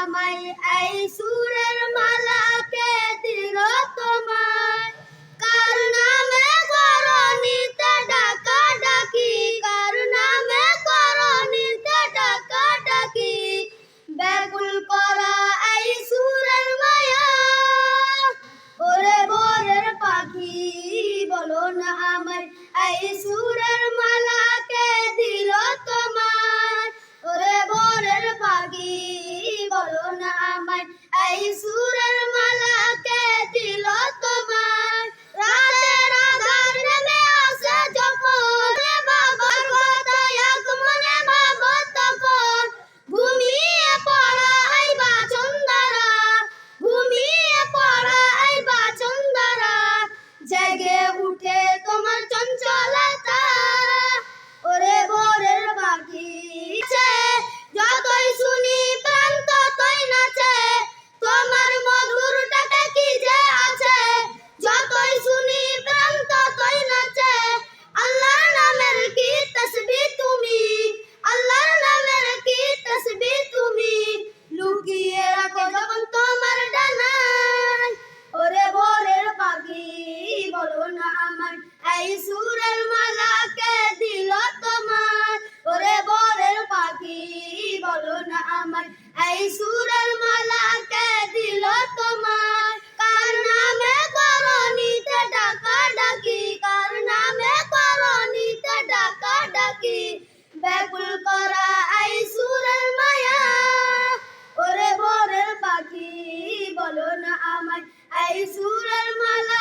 আমায়, এই সুরের মালাকে দিল তোমায়। কার নামে করণিতে ডাকা ডাকি কার নামে করণিতে ডাকা ডাকি ব্যাকুল করা এই সুরের মায়া। ওরে ভোরের পাখি, বলো না আমায়, এই সুরের মালাকে আমায় এই না আমার। এই সুরের মালাকে দিল তোমার। কার নামে করণিতে ডাকা ডাকি কার নামে করণিতে ডাকা ডাকি ব্যাকুল করা এই সুরের মায়া। ওরে ভোরের পাখি, বলো না আমায়। এই সুরের মালাকে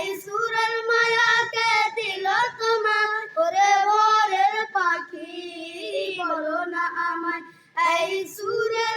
এই সুরের মালাকে দিল তোমার ওরে ভোরের পাখি বলো না আমায়। এই সুরের